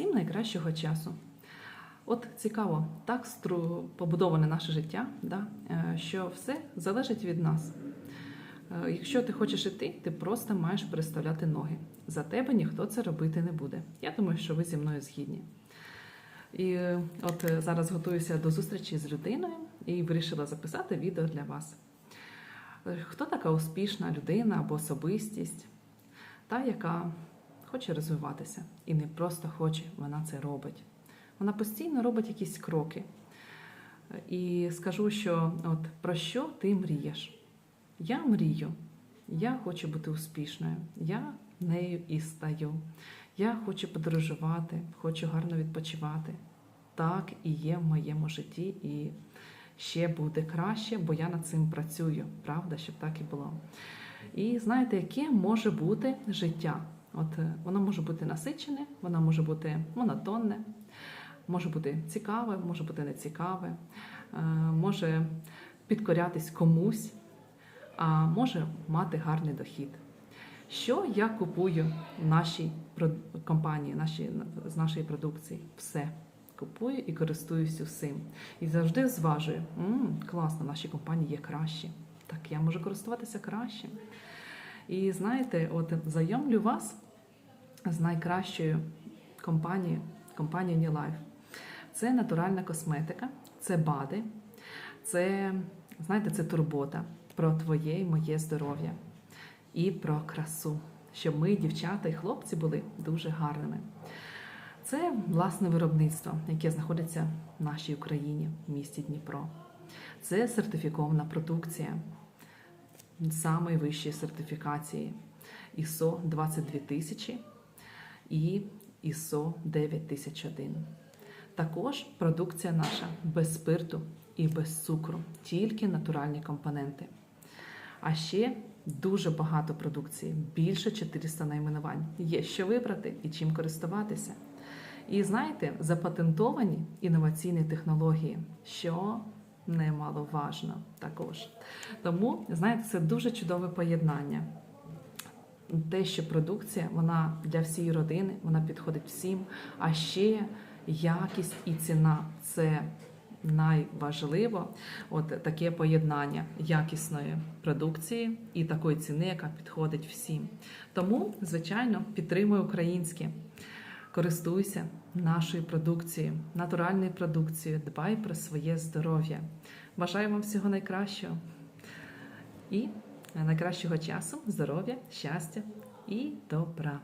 Всім найкращого часу. От цікаво, так побудоване наше життя, да? е, що все залежить від нас. Е, Якщо ти хочеш іти, ти просто маєш переставляти ноги. За тебе ніхто це робити не буде. Я думаю, що ви зі мною згідні. І от е, зараз готуюся до зустрічі з людиною і вирішила записати відео для вас. Хто така успішна людина або особистість, та, яка хоче розвиватися і не просто хоче, вона це робить. Вона постійно робить якісь кроки. І скажу, що от про що ти мрієш? Я мрію, я хочу бути успішною, я нею і стаю. Я хочу подорожувати, хочу гарно відпочивати. Так і є в моєму житті, і ще буде краще, бо я над цим працюю, правда, щоб так і було. І знаєте, яке може бути життя? От е, воно може бути насичене, воно може бути монотонне, може бути цікаве, може бути нецікаве, е, може підкорятись комусь, а може мати гарний дохід. Що я купую в нашій компанії, нашій, з нашої продукції? Все. Купую і користуюся всім. І завжди зважую, м класно, в нашій компанії є краще. Так я можу користуватися краще. І знаєте, от знайомлю вас з найкращою компанією, компанією New Life. Це натуральна косметика, це БАДи, це, знаєте, це турбота про твоє і моє здоров'я і про красу, щоб ми, дівчата і хлопці, були дуже гарними. Це власне виробництво, яке знаходиться в нашій Україні, в місті Дніпро. Це сертифікована продукція самої вищої сертифікації ISO 22000 і ISO 9001. Також продукція наша без спирту і без цукру, тільки натуральні компоненти. А ще дуже багато продукції, більше 400 найменувань. Є що вибрати і чим користуватися. І знаєте, запатентовані інноваційні технології, що немаловажно також. Тому, знаєте, це дуже чудове поєднання. Те, що продукція, вона для всієї родини, вона підходить всім. А ще якість і ціна це найважливо. От таке поєднання якісної продукції і такої ціни, яка підходить всім. Тому, звичайно, підтримуй українське. Користуйся нашою продукцією, натуральною продукцією, дбай про своє здоров'я. Бажаю вам всього найкращого і найкращого часу, здоров'я, щастя і добра.